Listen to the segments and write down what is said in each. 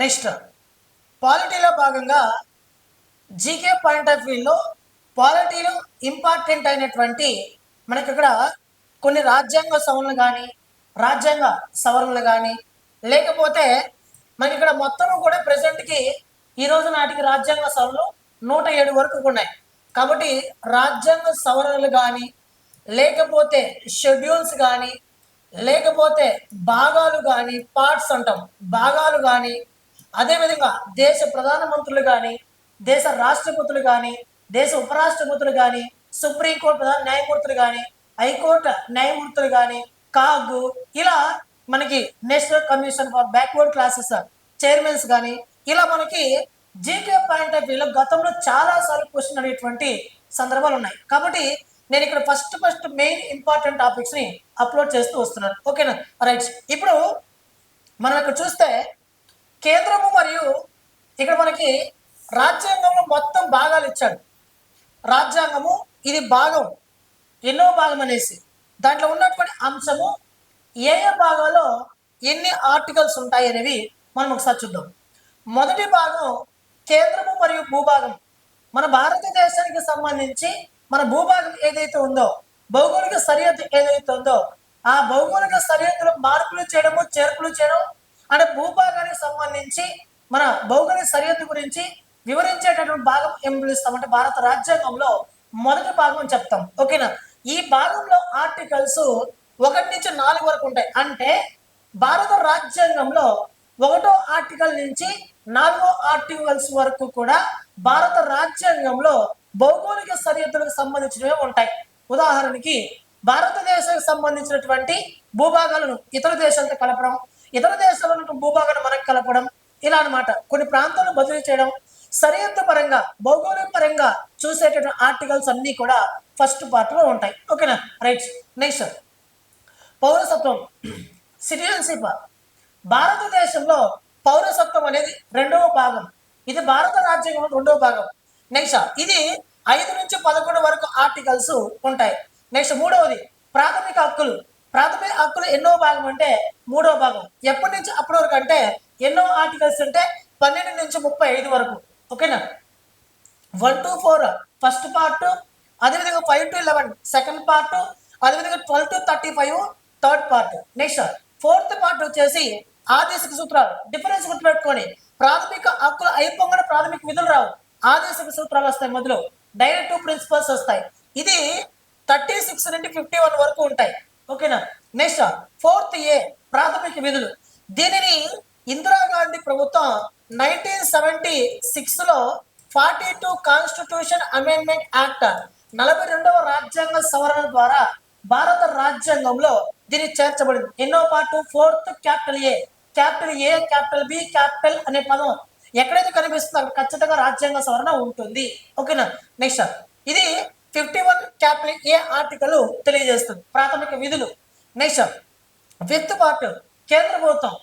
Next. పాలిటీలో భాగంగా GK point of వ్యూలో పాలిటీలో important అయినటువంటి మనకి ఇక్కడ కొన్ని రాజ్యాంగ సవరణలు కానీ రాజ్యాంగ సవరణలు కానీ లేకపోతే మనకి ఇక్కడ మొత్తం కూడా ప్రజెంట్కి ఈ రోజు నాటికి రాజ్యాంగ సవరణలు నూట ఏడు వరకు ఉన్నాయి. కాబట్టి రాజ్యాంగ సవరణలు కానీ లేకపోతే షెడ్యూల్స్ కానీ లేకపోతే భాగాలు కానీ పార్ట్స్ అంటాం. భాగాలు కానీ అదేవిధంగా దేశ ప్రధానమంత్రులు కానీ దేశ రాష్ట్రపతులు కానీ దేశ ఉపరాష్ట్రపతులు కానీ సుప్రీంకోర్టు ప్రధాన న్యాయమూర్తులు కానీ హైకోర్టు న్యాయమూర్తులు కానీ కాగు ఇలా మనకి national commission for backward classes chairmans కానీ ఇలా మనకి జీకే పాయింట్ ఆఫ్ వ్యూలో గతంలో చాలా సార్లు క్వశ్చన్ అనేటువంటి సందర్భాలు ఉన్నాయి. కాబట్టి నేను ఇక్కడ ఫస్ట్ ఫస్ట్ మెయిన్ ఇంపార్టెంట్ టాపిక్స్ని అప్లోడ్ చేస్తూ వస్తున్నాను. ఓకేనా? రైట్. ఇప్పుడు మనం ఇక్కడ చూస్తే కేంద్రము మరియు ఇక్కడ మనకి రాజ్యాంగంలో మొత్తం భాగాలు ఇచ్చాడు. రాజ్యాంగము ఇది భాగం ఎన్నో భాగం అనేసి. దాంట్లో ఉన్నటువంటి అంశము ఏ ఏ భాగాల్లో ఎన్ని ఆర్టికల్స్ ఉంటాయి అనేవి మనం ఒకసారి చూద్దాం. మొదటి భాగం కేంద్రము మరియు భూభాగం. మన భారతదేశానికి సంబంధించి మన భూభాగం ఏదైతే ఉందో భౌగోళిక సరిహద్దు ఏదైతే ఉందో ఆ భౌగోళిక సరిహద్దులో మార్పులు చేయడము చేర్పులు చేయడం అంటే భూభాగానికి సంబంధించి మన భౌగోళిక సరిహద్దు గురించి వివరించేటటువంటి భాగం ఏం పిలుస్తాం? అంటే భారత రాజ్యాంగంలో మొదటి భాగం చెప్తాం. ఓకేనా? ఈ భాగంలో ఆర్టికల్స్ ఒకటి నుంచి నాలుగు వరకు ఉంటాయి. అంటే భారత రాజ్యాంగంలో ఒకటో ఆర్టికల్ నుంచి నాలుగో ఆర్టికల్స్ వరకు కూడా భారత రాజ్యాంగంలో భౌగోళిక సరిహద్దులకు సంబంధించినవి ఉంటాయి. ఉదాహరణకి భారతదేశానికి సంబంధించినటువంటి భూభాగాలను ఇతర దేశాలతో కలపడం ఇతర దేశాల నుండి మనకు కలపడం ఇలా అన్నమాట కొన్ని ప్రాంతాలను బదిలీ చేయడం సరిహద్దు పరంగా భౌగోళిక పరంగా చూసేటటువంటి ఆర్టికల్స్ అన్నీ కూడా ఫస్ట్ పార్ట్లో ఉంటాయి. ఓకేనా? రైట్. నెక్స్ట్. పౌరసత్వం. సిటిజన్షిప్. భారతదేశంలో పౌరసత్వం అనేది రెండవ భాగం. ఇది భారత రాజ్యాంగం రెండవ భాగం. నెక్స్ట్. ఇది ఐదు నుంచి పదకొండు వరకు ఆర్టికల్స్ ఉంటాయి. నెక్స్ట్. మూడవది ప్రాథమిక హక్కులు. ప్రాథమిక హక్కులు ఎన్నో భాగం అంటే మూడో భాగం. ఎప్పటి నుంచి అప్పటి వరకు అంటే ఎన్నో ఆర్టికల్స్ అంటే పన్నెండు నుంచి ముప్పై ఐదు వరకు. ఓకేనా? One to four. First part అదేవిధంగా five to eleven. Second part అదేవిధంగా twelve to thirty five. Third part. Next fourth part వచ్చేసి ఆదేశిక సూత్రాలు. డిఫరెన్స్ గుర్తుపెట్టుకొని. ప్రాథమిక హక్కులు అయిపోగానే ప్రాథమిక విధులు రావు. ఆదేశిక సూత్రాలు వస్తాయి మొదలు డైరెక్ట్ ప్రిన్సిపల్స్ వస్తాయి. ఇది థర్టీ సిక్స్ నుండి ఫిఫ్టీ వన్ వరకు ఉంటాయి. ఓకేనా? నెక్స్ట్ ఫోర్త్ ఏ ప్రాథమిక విధులు. దీనిని ఇందిరాగాంధీ ప్రభుత్వం నైన్టీన్ సెవెంటీ సిక్స్లో forty two constitution amendment act నలభై రెండవ రాజ్యాంగ సవరణ ద్వారా భారత రాజ్యాంగంలో దీన్ని చేర్చబడింది. ఎన్నో part? Fourth capital A capital A capital B capital అనే పదం ఎక్కడైతే కనిపిస్తుందో అక్కడ ఖచ్చితంగా రాజ్యాంగ సవరణ ఉంటుంది. ఓకేనా? నెక్స్ట్ ఇది fifty one capital A article తెలియజేస్తుంది. ప్రాథమిక విధులు. నెక్స్ట్ ఫిఫ్త్ పార్ట్ కేంద్ర ప్రభుత్వం.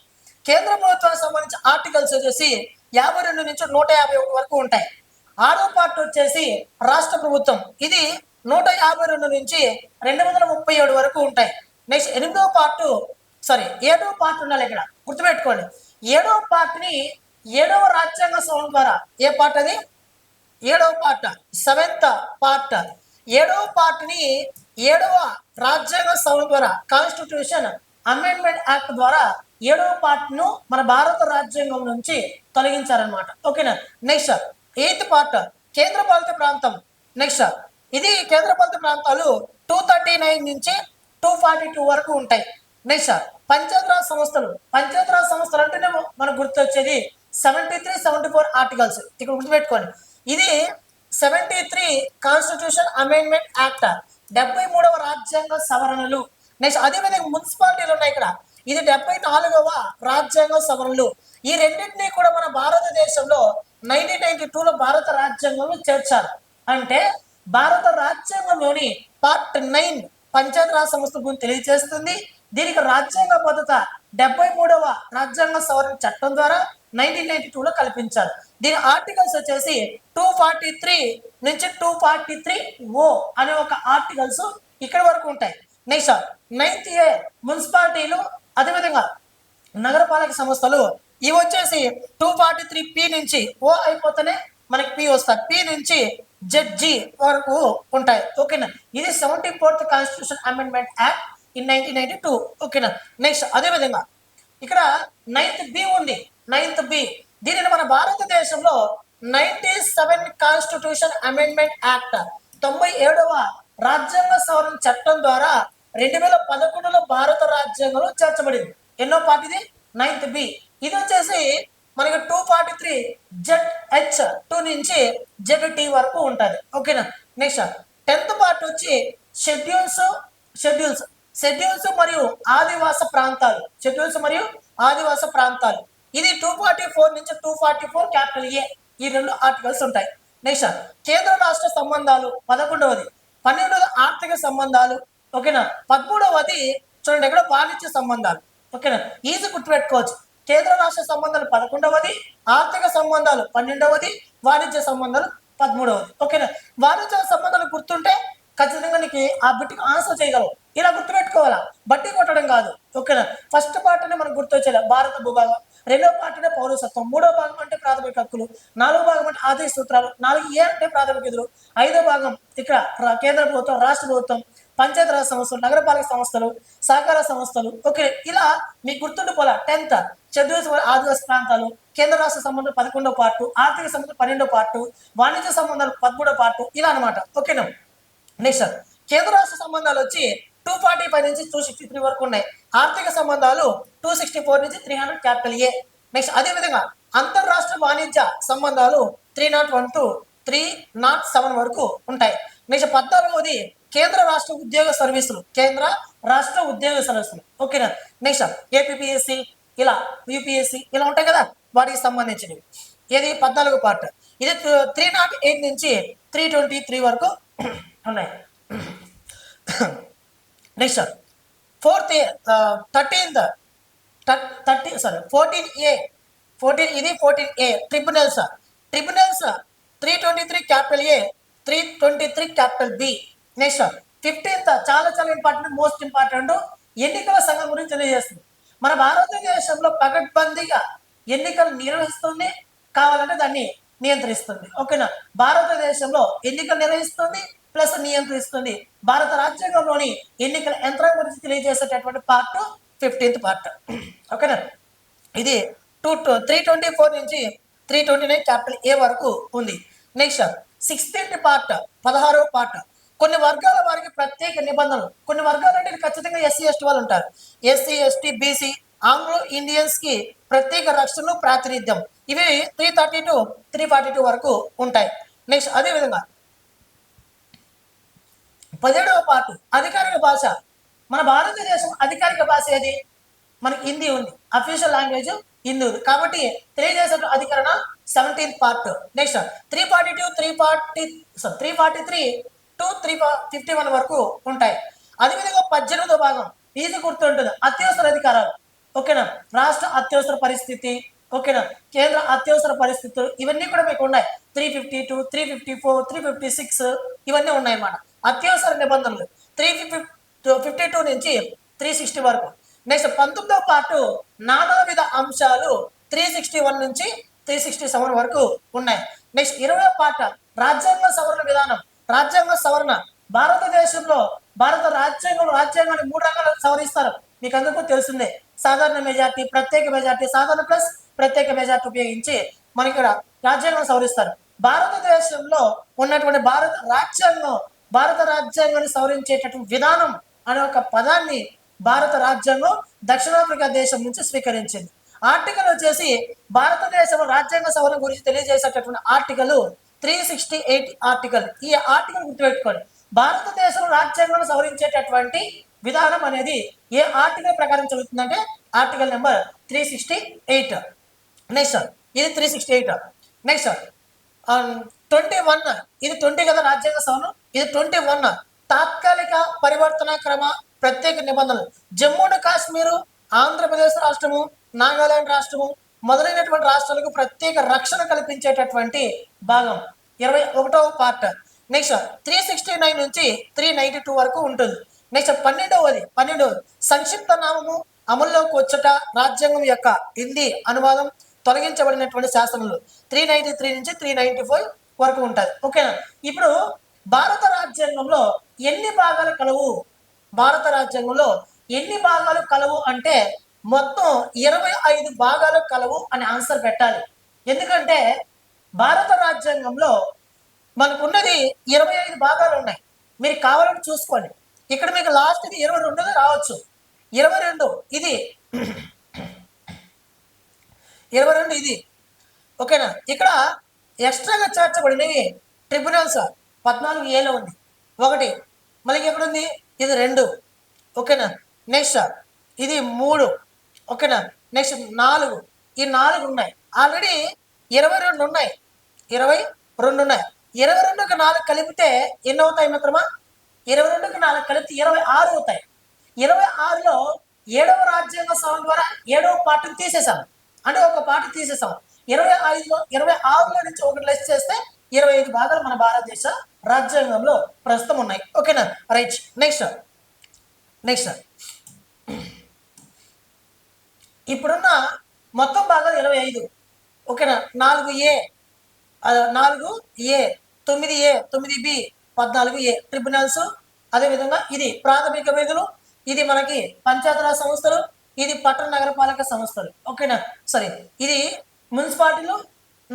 కేంద్ర ప్రభుత్వానికి సంబంధించిన ఆర్టికల్స్ వచ్చేసి యాభై రెండు నుంచి నూట యాభై ఒకటి వరకు ఉంటాయి. ఆరో పార్ట్ వచ్చేసి రాష్ట్ర ప్రభుత్వం. ఇది నూట యాభై రెండు నుంచి రెండు వందల ముప్పై ఏడు వరకు ఉంటాయి. నెక్స్ట్ ఎనిమిదో పార్ట్ సారీ ఏడవ పార్ట్ ఉండాలి ఇక్కడ. గుర్తుపెట్టుకోండి. ఏడవ పార్ట్ని ఏడవ రాజ్యాంగ సభ ద్వారా. ఏ పార్ట్ అది? ఏడవ పాట సెవెంత్ పార్ట్ ఏడవ పార్ట్ని ఏడవ రాజ్యాంగ సభ ద్వారా కాన్స్టిట్యూషన్ అమెండ్మెంట్ యాక్ట్ ద్వారా ఏడవ పార్ట్ను మన భారత రాజ్యాంగం నుంచి తొలగించారనమాట ఓకేనా? నెక్స్ట్ ఎయిత్ పార్ట్ కేంద్ర పాలిత ప్రాంతం. నెక్స్ట్ ఇది కేంద్ర పాలిత ప్రాంతాలు టూ థర్టీ నైన్ నుంచి టూ ఫార్టీ టూ వరకు ఉంటాయి. నెక్స్ట్ పంచాయతీరాజ్ సంస్థలు. పంచాయతీరాజ్ సంస్థలు అంటేనే మనకు గుర్తొచ్చేది seventy three seventy four articles ఇక్కడ గుర్తుపెట్టుకోండి. ఇది seventy three constitution amendment act. డెబ్బై మూడవ రాజ్యాంగ సవరణలు. నెక్స్ట్ అదేవిధంగా మున్సిపాలిటీలు ఉన్నాయి ఇక్కడ. ఇది డెబ్బై నాలుగవ రాజ్యాంగ సవరణలు. ఈ రెండింటినీ కూడా మన భారతదేశంలో నైన్టీన్ నైన్టీ టూలో భారత రాజ్యాంగంలో చేర్చారు. అంటే భారత రాజ్యాంగంలోని పార్ట్ నైన్ పంచాయతీరాజ్ సంస్థ గురించి తెలియజేస్తుంది. దీనికి రాజ్యాంగ భద్రత డెబ్బై మూడవ రాజ్యాంగ సవరణ చట్టం ద్వారా నైన్టీన్ నైన్టీ టూలో కల్పించారు. దీని ఆర్టికల్స్ వచ్చేసి టూ ఫార్టీ త్రీ నుంచి టూ ఫార్టీ త్రీ ఓ అనే ఒక ఆర్టికల్స్ ఇక్కడ వరకు ఉంటాయి. నెక్స్ట్ నైన్త్ ఏ మున్సిపాలిటీలు అదేవిధంగా నగరపాలక సంస్థలు ఇవి వచ్చేసి టూ ఫార్టీ త్రీ పి నుంచి ఓ అయిపోతేనే మనకి పి వస్తాయి. పి నుంచి జడ్జి వరకు ఉంటాయి. ఓకేనా ఇది seventy fourth constitution amendment act in nineteen ninety two ఓకేనా నెక్స్ట్ అదేవిధంగా ఇక్కడ నైన్త్ బి ఉంది. Ninth B. దీనిని మన భారతదేశంలో ninety seven constitution amendment act తొంభై ఏడవ రాజ్యాంగ సవరణ చట్టం ద్వారా రెండు వేల పదకొండులో భారత రాజ్యాంగంలో చేర్చబడింది. ఎన్నో పార్టీది నైన్త్ బి. ఇది వచ్చేసి మనకి two forty three Z H to నుంచి జెడ్ టీ వరకు ఉంటుంది. ఓకేనా? నెక్స్ట్ టెన్త్ పార్ట్ వచ్చి షెడ్యూల్స్ షెడ్యూల్స్. షెడ్యూల్స్ మరియు ఆదివాస ప్రాంతాలు. షెడ్యూల్స్ మరియు ఆదివాస ప్రాంతాలు. ఇది టూ ఫార్టీ ఫోర్ నుంచి two forty four capital A ఈ రెండు ఆర్టికల్స్ ఉంటాయి. నెక్స్ట్ కేంద్ర రాష్ట్ర సంబంధాలు పదకొండవది. పన్నెండవది ఆర్థిక సంబంధాలు. ఓకేనా పదమూడవది చూడండి ఎక్కడ వాణిజ్య సంబంధాలు. ఓకేనా ఈజీ గుర్తుపెట్టుకోవచ్చు. కేంద్ర రాష్ట్ర సంబంధాలు పదకొండవది ఆర్థిక సంబంధాలు పన్నెండవది వాణిజ్య సంబంధాలు పదమూడవది. ఓకేనా వాణిజ్య సంబంధాలు గుర్తుంటే ఖచ్చితంగా నీకు ఆ బిట్కి ఆన్సర్ చేయగలవు ఇలా గుర్తుపెట్టుకోవాలా? బట్టి కొట్టడం కాదు. ఓకేనా ఫస్ట్ పార్ట్ అనే మనకు గుర్తొచ్చేలా. భారత భూభాగం. రెండో పార్టీనే పౌరసత్వం. మూడో భాగం అంటే ప్రాథమిక హక్కులు. నాలుగో భాగం అంటే ఆర్థిక సూత్రాలు. నాలుగు ఏ అంటే ప్రాథమిక విధులు ఐదో భాగం ఇక్కడ కేంద్ర ప్రభుత్వం రాష్ట్ర ప్రభుత్వం పంచాయతీరాజ్ సంస్థలు నగరపాలక సంస్థలు సహకార సంస్థలు. ఓకే ఇలా మీకు గుర్తుండిపోలా టెన్త్ చదువు ఆదివాసీ ప్రాంతాలు కేంద్ర రాష్ట్ర సంబంధం పదకొండో పార్టు ఆర్థిక సంబంధం పన్నెండో పార్టు వాణిజ్య సంబంధాలు పదమూడో పార్టు ఇలా అనమాట ఓకేనా? నెక్స్ట్ కేంద్ర రాష్ట్ర సంబంధాలు వచ్చి టూ ఫార్టీ ఫైవ్ నుంచి టూ సిక్స్టీ త్రీ వరకు ఉన్నాయి. ఆర్థిక సంబంధాలు టూ సిక్స్టీ ఫోర్ నుంచి three hundred capital A next అదేవిధంగా అంతర్రాష్ట్ర వాణిజ్య సంబంధాలు three nought one to three nought seven వరకు ఉంటాయి. నెక్స్ట్ పద్నాలుగవది కేంద్ర రాష్ట్ర ఉద్యోగ సర్వీసులు కేంద్ర రాష్ట్ర ఉద్యోగ సర్వీసులు. ఓకేనా నెక్స్ట్ ఏపీఎస్సి ఇలా యూపీఎస్సి ఇలా ఉంటాయి కదా వాటికి సంబంధించినవి. ఇది పద్నాలుగు పార్ట్ ఇది త్రీ నాట్ ఎయిట్ నుంచి త్రీ ట్వంటీ త్రీ వరకు ఉన్నాయి. Next fourth thirteenth thirty sorry fourteen A fourteen ఇది fourteen A tribunals tribunals three twenty three capital A three twenty three capital B next fifteenth చాలా చాలా important most important ఎన్నికల సంఘం గురించి తెలియజేస్తుంది. మన భారతదేశంలో పగడ్బందీగా ఎన్నికలు నిర్వహిస్తుంది. కావాలంటే దాన్ని నియంత్రిస్తుంది. ఓకేనా? భారతదేశంలో ఎన్నికలు నిర్వహిస్తుంది. ప్లస్ నియంత్రిస్తుంది భారత రాజ్యాంగంలోని ఎన్నికల యంత్రం గురించి తెలియజేసేటటువంటి పార్ట్ ఫిఫ్టీన్త్ పార్ట్ ఓకేనా ఇది టూ త్రీ ట్వంటీ ఫోర్ నుంచి three twenty nine capital A వరకు ఉంది. నెక్స్ట్ సిక్స్టీన్త్ పార్ట్ పదహారవ పార్ట్ కొన్ని వర్గాల వారికి ప్రత్యేక నిబంధనలు. కొన్ని వర్గాలు అంటే ఖచ్చితంగా ఎస్సీ ఎస్టీ వాళ్ళు ఉంటారు. ఎస్సీ ఎస్టీ బీసీ ఆంగ్లో ఇండియన్స్కి ప్రత్యేక రక్షణలు ప్రాతినిధ్యం. ఇవి three thirty to three forty two వరకు ఉంటాయి. నెక్స్ట్ అదేవిధంగా పదిహేడవ పార్ట్ అధికారిక భాష. మన భారతదేశం అధికారిక భాష ఏది? మనకి హిందీ ఉంది. అఫీషియల్ లాంగ్వేజ్ హిందీ ఉంది. కాబట్టి తెలియజేసే అధికరణ seventeenth part next three forty two three forty three forty three to three fifty one వరకు ఉంటాయి. అదేవిధంగా పద్దెనిమిదో భాగం. ఇది గుర్తుంటుంది అత్యవసర అధికారాలు. ఓకేనా? రాష్ట్ర అత్యవసర పరిస్థితి. ఓకేనా? కేంద్ర అత్యవసర పరిస్థితులు. ఇవన్నీ కూడా మీకు ఉన్నాయి. Three fifty two three fifty four three fifty six ఇవన్నీ ఉన్నాయి అన్నమాట అత్యవసర నిబంధనలు. త్రీ ఫిఫ్టీ ఫిఫ్టీ టూ నుంచి త్రీ సిక్స్టీ వరకు. నెక్స్ట్ పంతొమ్మిదో పాటు నానావిధ అంశాలు త్రీ సిక్స్టీ వన్ నుంచి త్రీ సిక్స్టీ సెవెన్ వరకు ఉన్నాయి. నెక్స్ట్ ఇరవై పాట రాజ్యాంగ సవరణ విధానం. రాజ్యాంగ సవరణ. భారతదేశంలో భారత రాజ్యాంగం రాజ్యాంగాన్ని మూడు రకాలు సవరిస్తారు. మీకు అందరికీ తెలిసిందే. సాధారణ మెజార్టీ ప్రత్యేక మెజార్టీ సాధారణ ప్లస్ ప్రత్యేక మెజార్టీ ఉపయోగించి మనకి ఇక్కడ రాజ్యాంగం సవరిస్తారు. భారతదేశంలో ఉన్నటువంటి భారత రాజ్యాంగం భారత రాజ్యాంగాన్ని సవరించేటటువంటి విధానం అనే ఒక పదాన్ని భారత రాజ్యాంగం దక్షిణాఫ్రికా దేశం నుంచి స్వీకరించింది. ఆర్టికల్ వచ్చేసి భారతదేశం రాజ్యాంగ సవరణ గురించి తెలియజేసేటటువంటి article three sixty eight article. ఈ ఆర్టికల్ గుర్తుపెట్టుకోండి. భారతదేశం రాజ్యాంగం సవరించేటటువంటి విధానం అనేది ఏ ఆర్టికల్ ప్రకారం చదువుతుందంటే article number three sixty eight. Next ఇది three sixty eight. Next twenty one ఇది ట్వంటీ కదా రాజ్యాంగ సవరణ? ఇది ట్వంటీ వన్ తాత్కాలిక పరివర్తన క్రమ ప్రత్యేక నిబంధనలు. జమ్మూ అండ్ కాశ్మీరు ఆంధ్రప్రదేశ్ రాష్ట్రము నాగాలాండ్ రాష్ట్రము మొదలైనటువంటి రాష్ట్రాలకు ప్రత్యేక రక్షణ కల్పించేటటువంటి భాగం. ఇరవై ఒకటవ part. Next three sixty nine నుంచి త్రీ నైన్టీ టూ వరకు ఉంటుంది. నెక్స్ట్ పన్నెండవది పన్నెండవది. సంక్షిప్త నామము అమల్లోకి వచ్చట రాజ్యాంగం యొక్క హిందీ అనువాదం తొలగించబడినటువంటి శాసనాలు త్రీ నైన్టీ త్రీ నుంచి త్రీ నైన్టీ ఫోర్ వరకు ఉంటుంది. ఓకేనా? ఇప్పుడు భారత రాజ్యాంగంలో ఎన్ని భాగాలు కలవు? భారత రాజ్యాంగంలో ఎన్ని భాగాలు కలవు అంటే మొత్తం ఇరవై ఐదు భాగాలు కలవు అని ఆన్సర్ పెట్టాలి. ఎందుకంటే భారత రాజ్యాంగంలో మనకున్నది ఇరవై ఐదు భాగాలు ఉన్నాయి. మీరు కావాలని చూసుకోండి. ఇక్కడ మీకు లాస్ట్ ఇది ఇరవై రెండుగా రావచ్చు. ఇరవై రెండు ఇది ఇరవై రెండు ఇది. ఓకేనా? ఇక్కడ ఎక్స్ట్రాగా చేర్చబడినవి ట్రిబ్యునల్స్ పద్నాలుగు ఏలో ఉంది. ఒకటి మళ్ళీ ఎక్కడుంది? ఇది రెండు. ఓకేనా? నెక్స్ట్ ఇది మూడు. ఓకేనా? నెక్స్ట్ నాలుగు. ఈ నాలుగు ఉన్నాయి. ఆల్రెడీ ఇరవై రెండు ఉన్నాయి. ఇరవై రెండు ఉన్నాయి. ఇరవై రెండుకి నాలుగు కలిపితే ఎన్ని అవుతాయి మిత్రమా? ఇరవై రెండుకి నాలుగు కలిపితే ఇరవై ఆరు అవుతాయి. ఇరవై ఆరులో ఏడవ రాజ్యాంగ సభ ద్వారా ఏడవ పార్టీని తీసేసాం అంటే ఒక పార్టీ తీసేసాం ఇరవై ఐదులో ఇరవై ఆరులో నుంచి ఒకటి లెస్ చేస్తే ఇరవై ఐదు భాగాలు మన భారతదేశ రాజ్యాంగంలో ప్రస్తుతం ఉన్నాయి. ఓకేనా? రైట్ నెక్స్ట్ నెక్స్ట్ ఇప్పుడున్న మొత్తం భాగాలు ఇరవై ఐదు. ఓకేనా? నాలుగు ఏ నాలుగు ఏ తొమ్మిది ఏ తొమ్మిది బి పద్నాలుగు ఏ ట్రిబ్యునల్స్. అదేవిధంగా ఇది ప్రాథమిక విధులు ఇది మనకి పంచాయతీరాజ్ సంస్థలు ఇది పట్టణ నగరపాలక సంస్థలు. ఓకేనా? సరే ఇది మున్సిపాలిటీలు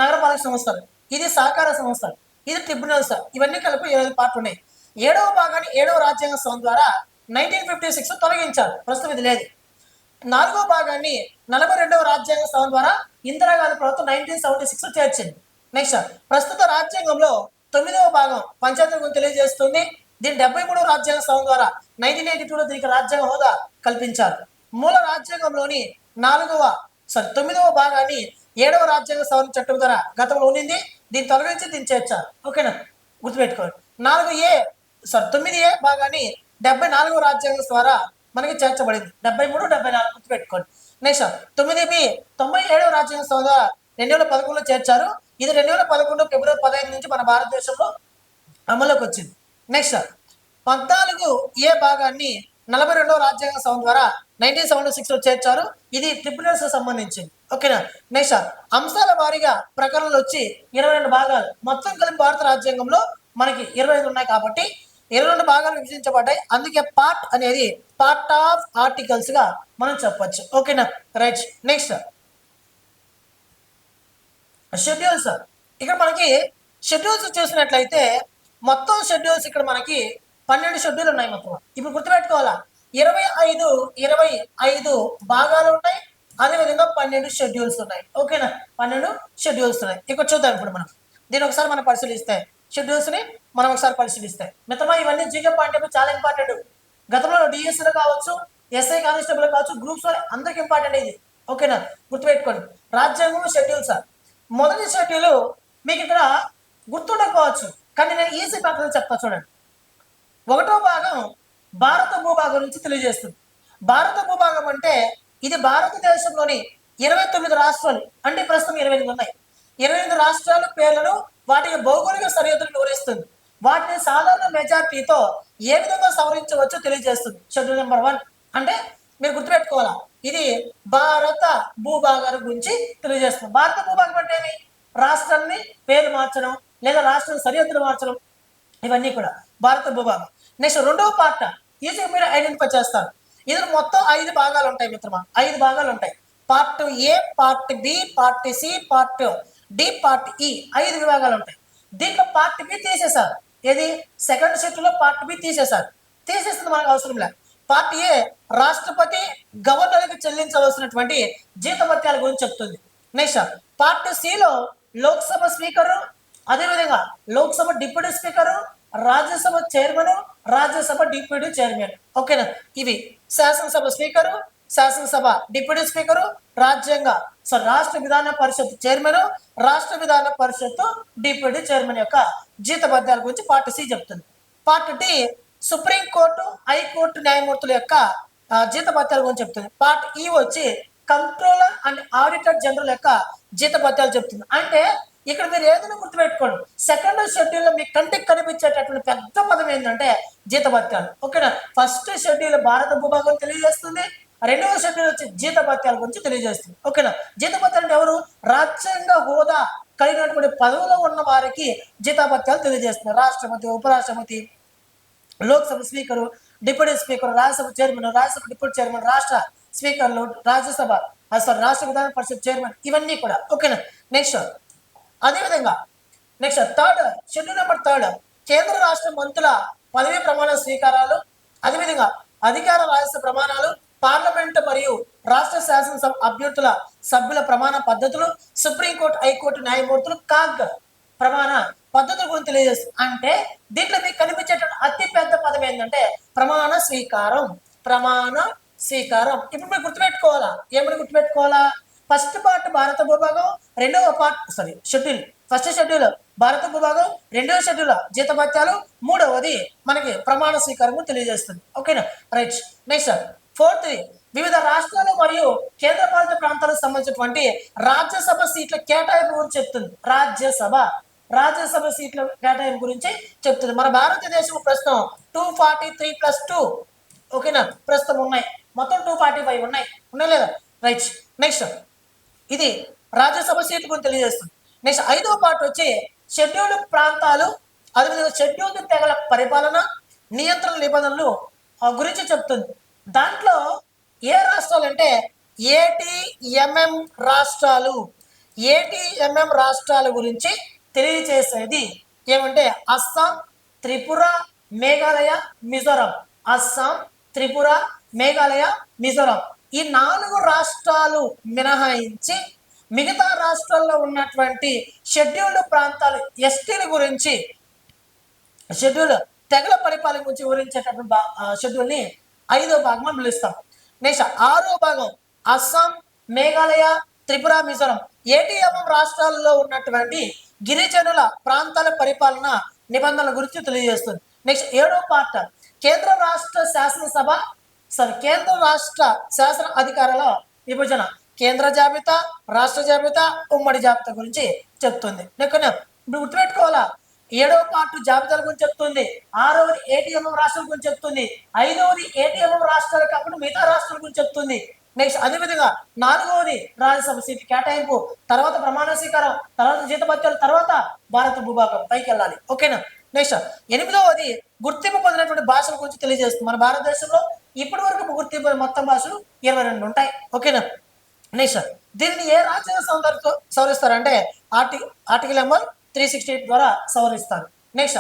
నగరపాలక సంస్థలు. ఇది సహకార సంస్థలు. ఇది ట్రిబ్యునల్స్ ఇవన్నీ కలిపి ఇరవై పార్ట్లు ఉన్నాయి ఏడవ భాగాన్ని ఏడవ రాజ్యాంగ సంస్థ ద్వారా నైన్టీన్ ఫిఫ్టీ సిక్స్ తొలగించారు. ప్రస్తుతం ఇది లేదు. నాలుగో భాగాన్ని నలభై రెండవ రాజ్యాంగ సభ ద్వారా ఇందిరాగాంధీ ప్రభుత్వం నైన్టీన్ సెవెంటీ సిక్స్ చేర్చింది. నెక్స్ట్ ప్రస్తుత రాజ్యాంగంలో తొమ్మిదవ భాగం పంచాయతీ గురించి తెలియజేస్తుంది. దీని డెబ్బై మూడవ రాజ్యాంగ సభ ద్వారా నైన్టీన్ ఎయిటీ టూలో దీనికి రాజ్యాంగ హోదా కల్పించారు. మూల రాజ్యాంగంలోని నాలుగవ సారీ తొమ్మిదవ భాగాన్ని ఏడవ రాజ్యాంగ సవరణ చట్టం ద్వారా గతంలో ఉండింది దీన్ని తొలగించి దీన్ని చేర్చారు ఓకేనా? గుర్తుపెట్టుకోండి. నాలుగు ఏ సారీ తొమ్మిది ఏ భాగాన్ని డెబ్బై నాలుగవ రాజ్యాంగం ద్వారా మనకి చేర్చబడింది. డెబ్బై మూడు డెబ్బై నాలుగు గుర్తుపెట్టుకోండి. నెక్స్ట్ తొమ్మిది బి తొంభై ఏడవ రాజ్యాంగ ద్వారా రెండు వేల పదకొండులో చేర్చారు. ఇది రెండు వేల పదకొండు ఫిబ్రవరి పదహైదు నుంచి మన భారతదేశంలో అమల్లోకి వచ్చింది. నెక్స్ట్ పద్నాలుగు ఏ భాగాన్ని నలభై రెండవ రాజ్యాంగ సభ ద్వారా నైన్టీన్ సెవెంటీ సిక్స్లో చేర్చారు. ఇది ట్రిబ్యునల్స్ సంబంధించింది. ఓకేనా? నెక్స్ట్ అంశాల వారీగా ప్రకరణలు వచ్చి ఇరవై రెండు భాగాలు. మొత్తం కలిపి భారత రాజ్యాంగంలో మనకి ఇరవై ఐదు ఉన్నాయి కాబట్టి ఇరవై రెండు భాగాలు విభజించబడ్డాయి. అందుకే పార్ట్ అనేది పార్ట్ ఆఫ్ ఆర్టికల్స్గా మనం చెప్పొచ్చు. ఓకేనా? రైట్ నెక్స్ట్ షెడ్యూల్స్ ఇక్కడ మనకి షెడ్యూల్స్ చూసినట్లయితే మొత్తం షెడ్యూల్స్ ఇక్కడ మనకి పన్నెండు షెడ్యూల్ ఉన్నాయి మొత్తం. ఇప్పుడు గుర్తుపెట్టుకోవాలా? ఇరవై ఐదు ఇరవై ఐదు భాగాలు ఉన్నాయి. అదేవిధంగా పన్నెండు షెడ్యూల్స్ ఉన్నాయి. ఓకేనా పన్నెండు షెడ్యూల్స్ ఉన్నాయి. ఇక్కడ చూద్దాం ఇప్పుడు మనం. దీని ఒకసారి మనం పరిశీలిస్తే షెడ్యూల్స్ని మనం ఒకసారి పరిశీలిస్తే. మిగతా ఇవన్నీ జీకే పాయింట్ చాలా ఇంపార్టెంట్ గతంలో డిఎస్సీలో కావచ్చు ఎస్ఐ కానిస్టేబుల్ కావచ్చు గ్రూప్స్ అందరికి ఇంపార్టెంట్ ఇది. ఓకేనా గుర్తుపెట్టుకోండి. రాజ్యాంగం షెడ్యూల్స్ మొదటి షెడ్యూల్ మీకు ఇక్కడ గుర్తుండకపోవచ్చు. కానీ నేను ఈజీ ప్యాటర్న్ చెప్తా చూడండి. ఒకటో భాగం భారత భూభాగం నుంచి తెలియజేస్తుంది. భారత భూభాగం అంటే ఇది భారతదేశంలోని ఇరవై తొమ్మిది రాష్ట్రాలు. అంటే ప్రస్తుతం ఇరవై ఎనిమిది ఉన్నాయి. ఇరవై ఎనిమిది రాష్ట్రాల పేర్లను వాటి భౌగోళిక సరిహద్దులు వివరిస్తుంది. వాటిని సాధారణ మెజార్టీతో ఏ విధంగా సవరించవచ్చో తెలియజేస్తుంది. షెడ్యూల్ నెంబర్ వన్ అంటే మీరు గుర్తుపెట్టుకోవాలా? ఇది భారత భూభాగాల గురించి తెలియజేస్తుంది. భారత భూభాగం అంటే ఏమి? రాష్ట్రాన్ని పేరు మార్చడం లేదా రాష్ట్రం సరిహద్దులు మార్చడం. ఇవన్నీ కూడా భారత భూభాగం. నెక్స్ట్ రెండవ పార్ట్ ఈజీగా మీరు ఐడెంటిఫై చేస్తారు. ఇందులో మొత్తం ఐదు భాగాలు ఉంటాయి మిత్రమా? ఐదు భాగాలు ఉంటాయి part A part B part C part D part E ఐదు విభాగాలు ఉంటాయి దీంట్లో పార్ట్ బి తీసేశారు. ఏది? సెకండ్ షిఫ్ట్లో పార్ట్ బి తీసేశారు. తీసేస్తుంది మనకు అవసరం లేదు పార్ట్ ఏ రాష్ట్రపతి గవర్నర్కి చెల్లించవలసినటువంటి జీతభత్యాల గురించి చెప్తుంది. నెక్స్ట్ పార్ట్ సిలో లోక్సభ స్పీకరు అదేవిధంగా Lok Sabha deputy speaker Rajya Sabha chairman Rajya Sabha deputy chairman. ఓకేనా? ఇవి శాసనసభ స్పీకరు శాసనసభ డిప్యూటీ స్పీకరు రాజ్యాంగ సో రాష్ట్ర విధాన పరిషత్ చైర్మన్ రాష్ట్ర విధాన పరిషత్ డిప్యూటీ చైర్మన్ యొక్క జీతభత్యాల గురించి పార్ట్ సి చెప్తుంది. Part D supreme court high court న్యాయమూర్తుల యొక్క ఆ, గురించి చెప్తుంది. పార్ట్ ఈ వచ్చి కంట్రోలర్ అండ్ ఆడిటర్ జనరల్ యొక్క జీతభత్యాలు చెప్తుంది. అంటే ఇక్కడ మీరు ఏదైనా గుర్తుపెట్టుకోండి. సెకండ్ షెడ్యూల్లో మీ కంటికి కనిపించేటటువంటి పెద్ద పదం ఏంటంటే జీతభత్యాలు. ఓకేనా? ఫస్ట్ షెడ్యూల్ భారత భూభాగం తెలియజేస్తుంది. రెండవ షెడ్యూల్ వచ్చి జీతభత్యాల గురించి తెలియజేస్తుంది. ఓకేనా? జీతభత్యాలు అంటే ఎవరు? రాజ్యాంగ హోదా కలిగినటువంటి పదవులో ఉన్న వారికి జీతభత్యాలు తెలియజేస్తున్నారు రాష్ట్రపతి ఉపరాష్ట్రపతి Lok Sabha speaker deputy speaker Rajya Sabha chairman Rajya Sabha deputy chairman రాష్ట్ర స్పీకర్లు రాజ్యసభ అసలు రాష్ట్ర విధాన పరిషత్ చైర్మన్ ఇవన్నీ కూడా. ఓకేనా? నెక్స్ట్ అదేవిధంగా next third schedule number third కేంద్ర రాష్ట్ర మంత్రుల పదవి ప్రమాణ స్వీకారాలు అదేవిధంగా అధికార రాజస్వ ప్రమాణాలు పార్లమెంట్ మరియు రాష్ట్ర శాసనసభ అభ్యర్థుల సభ్యుల ప్రమాణ పద్ధతులు సుప్రీంకోర్టు హైకోర్టు న్యాయమూర్తులు కాగ్ ప్రమాణ పద్ధతుల గురించి తెలియజేస్తుంది అంటే దీంట్లో మీకు కనిపించేటువంటి అతి పెద్ద పదం ఏంటంటే ప్రమాణ స్వీకారం. ప్రమాణ స్వీకారం. ఇప్పుడు మీరు గుర్తుపెట్టుకోవాలా? ఏమని గుర్తుపెట్టుకోవాలా? ఫస్ట్ పార్ట్ భారత భూభాగం రెండవ part sorry schedule first schedule భారత భూభాగం రెండవ షెడ్యూల్ జీతభత్యాలు మూడవది మనకి ప్రమాణ స్వీకారం తెలియజేస్తుంది. ఓకేనా? రైట్ నెక్స్ట్ ఫోర్త్ వివిధ రాష్ట్రాలు మరియు కేంద్రపాలిత ప్రాంతాలకు సంబంధించినటువంటి రాజ్యసభ సీట్ల కేటాయింపు గురించి చెప్తుంది. రాజ్యసభ. రాజ్యసభ సీట్ల కేటాయింపు గురించి చెప్తుంది. మన భారతదేశం ప్రస్తుతం two forty three plus two ఓకేనా? ప్రస్తుతం ఉన్నాయి. మొత్తం టూ ఫార్టీ ఫైవ్ ఉన్నాయి. ఉన్నాయి లేదా? రైట్ నెక్స్ట్ ఇది రాజ్యసభ సీట్ గురించి తెలియజేస్తుంది. నెక్స్ట్ ఐదో పార్ట్ వచ్చి షెడ్యూల్డ్ ప్రాంతాలు అదేవిధంగా షెడ్యూల్డ్ తెగల పరిపాలన నియంత్రణ నిబంధనలు ఆ, గురించి చెప్తుంది. దాంట్లో ఏ రాష్ట్రాలు అంటే ఏటీఎంఎం రాష్ట్రాలు. ఏటీఎంఎం రాష్ట్రాల గురించి తెలియజేసేది ఏమంటే అస్సాం త్రిపుర మేఘాలయ మిజోరం. అస్సాం త్రిపుర మేఘాలయ మిజోరం. ఈ నాలుగు రాష్ట్రాలు మినహాయించి మిగతా రాష్ట్రాల్లో ఉన్నటువంటి షెడ్యూల్డ్ ప్రాంతాలు ఎస్టీల గురించి షెడ్యూల్ తెగల పరిపాలన గురించి వివరించేటటువంటి బా- షెడ్యూల్ని ఐదో భాగంగా పిలుస్తాం. నెక్స్ట్ ఆరో భాగం అస్సాం మేఘాలయ త్రిపుర మిజోరం. ఏటీఎం రాష్ట్రాల్లో ఉన్నటువంటి గిరిజనుల ప్రాంతాల పరిపాలన నిబంధనల గురించి తెలియజేస్తుంది. నెక్స్ట్ ఏడో పార్ట్. కేంద్ర రాష్ట్ర శాసనసభ సరే కేంద్ర రాష్ట్ర శాసన అధికారాల విభజన కేంద్ర జాబితా రాష్ట్ర జాబితా ఉమ్మడి జాబితా గురించి చెప్తుంది. లేకపోతే ఇప్పుడు గుర్తుపెట్టుకోవాలా? ఏడవ పార్ట్ జాబితాల గురించి చెప్తుంది ఆరవది ఏటీఎంఎం రాష్ట్రాల గురించి చెప్తుంది ఐదవది ఏటీఎంఎం రాష్ట్రాలు కాకుండా మిగతా రాష్ట్రాల గురించి చెప్తుంది. నెక్స్ట్ అదేవిధంగా నాలుగవది రాజ్యసభ సీట్ కేటాయింపు తర్వాత ప్రమాణ స్వీకారం తర్వాత జీతభత్యాలు తర్వాత భారత భూభాగం పైకి వెళ్ళాలి. ఓకేనా? నెక్స్ట్ ఎనిమిదవది గుర్తింపు పొందినటువంటి భాషల గురించి తెలియజేస్తుంది. మన భారతదేశంలో ఇప్పటి వరకు గుర్తింపు మొత్తం భాషలు ఇరవై రెండు ఉంటాయి. ఓకేనా? నెక్స్ట్ దీన్ని ఏ రాజ్యాంగ సందర్భంతో సవరిస్తారంటే ఆర్టి article number three sixty eight ద్వారా సవరిస్తారు. నెక్స్ట్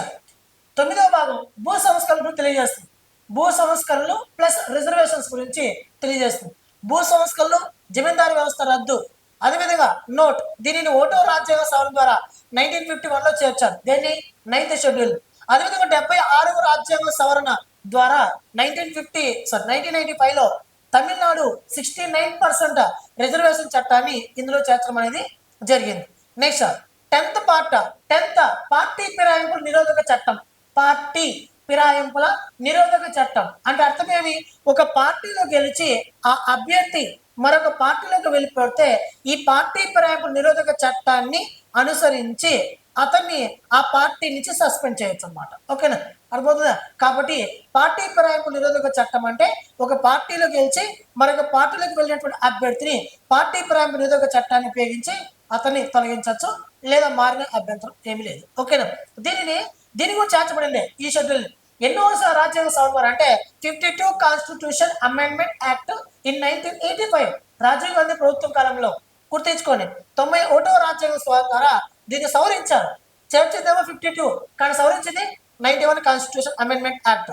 తొమ్మిదవ భాగం భూ సంస్కరణలు తెలియజేస్తుంది. భూ సంస్కరణలు ప్లస్ రిజర్వేషన్స్ గురించి తెలియజేస్తుంది. భూ సంస్కరణలు జమీందారీ వ్యవస్థ రద్దు. అదేవిధంగా నోట్ దీనిని ఓటో రాజ్యాంగ సవరణ ద్వారా నైన్టీన్ ఫిఫ్టీ వన్లో చేర్చారు. దీన్ని? నైన్త్ షెడ్యూల్ అదేవిధంగా డెబ్బై ఆరవ రాజ్యాంగ సవరణ ద్వారా nineteen fifty sorry nineteen ninety ఫైవ్లో Tamil Nadu sixty nine percent reservation చట్టాన్ని ఇందులో చేర్చడం అనేది జరిగింది. Next tenth part tenth party ఫిరాయింపుల నిరోధక చట్టం. పార్టీ ఫిరాయింపుల నిరోధక చట్టం. అంటే అర్థమేమి ఒక పార్టీలో గెలిచి ఆ అభ్యర్థి మరొక పార్టీలోకి వెళ్ళిపోతే ఈ పార్టీ ఫిరాయింపుల నిరోధక చట్టాన్ని అనుసరించి అతన్ని ఆ పార్టీ నుంచి సస్పెండ్ చేయొచ్చు అన్నమాట ఓకేనా? అర్థమవుతుందా? కాబట్టి పార్టీ ఫిరాయింపు నిరోధక చట్టం అంటే ఒక పార్టీలో గెలిచి మరొక పార్టీలోకి వెళ్ళినటువంటి అభ్యర్థిని పార్టీ ఫిరాయింపు నిరోధక చట్టాన్ని ఉపయోగించి అతన్ని తొలగించవచ్చు లేదా మారిన అభ్యంతరం ఏమీ లేదు. ఓకేనా? దీనిని దీని గురించి చేర్చబడింది ఈ షెడ్యూల్. ఎన్నో రాజ్యాంగ సవరణ అంటే fifty two constitution amendment act in nineteen eighty five Rajiv Gandhi ప్రభుత్వం కాలంలో గుర్తించుకోండి. తొంభై ఒకటో రాజ్యాంగ సవరణ ద్వారా దీన్ని సవరించారు. చేర్చిందేమో ఫిఫ్టీ టూ కానీ సవరించింది ninety one constitution amendment act.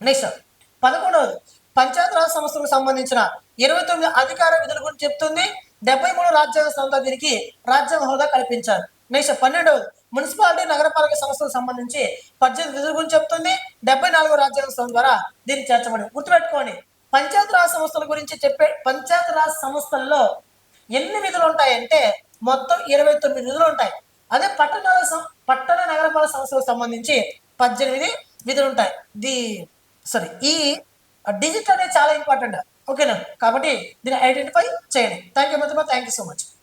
Next పదకొండవది. Panchayati Raj సంస్థలకు సంబంధించిన ఇరవై తొమ్మిది అధికార విధుల గురించి చెప్తుంది. డెబ్బై మూడు రాజ్యాంగ సంస్థ దీనికి రాజ్యాంగ హోదా కల్పించారు. నెక్స్ట్ పన్నెండవది. మున్సిపాలిటీ నగరపాలక సంస్థలకు సంబంధించి పద్దెనిమిది విధుల గురించి చెప్తుంది. డెబ్బై నాలుగో రాజ్యాంగ సంస్థ ద్వారా దీన్ని చేర్చబడింది. గుర్తుపెట్టుకోండి. పంచాయతీరాజ్ సంస్థల గురించి చెప్పే పంచాయతీరాజ్ సంస్థల్లో ఎన్ని విధులు ఉంటాయంటే మొత్తం ఇరవై తొమ్మిది విధులు ఉంటాయి. అదే పట్టణాల సం- పట్టణ నగరపాలక సంస్థలకు సంబంధించి పద్దెనిమిది విధులు ఉంటాయి. ది సారీ ఈ డిజిట్ అనేది చాలా ఇంపార్టెంట్. ఓకేనా? కాబట్టి దీన్ని ఐడెంటిఫై చేయండి. థ్యాంక్ యూ మిత్రమా థ్యాంక్ యూ సో మచ్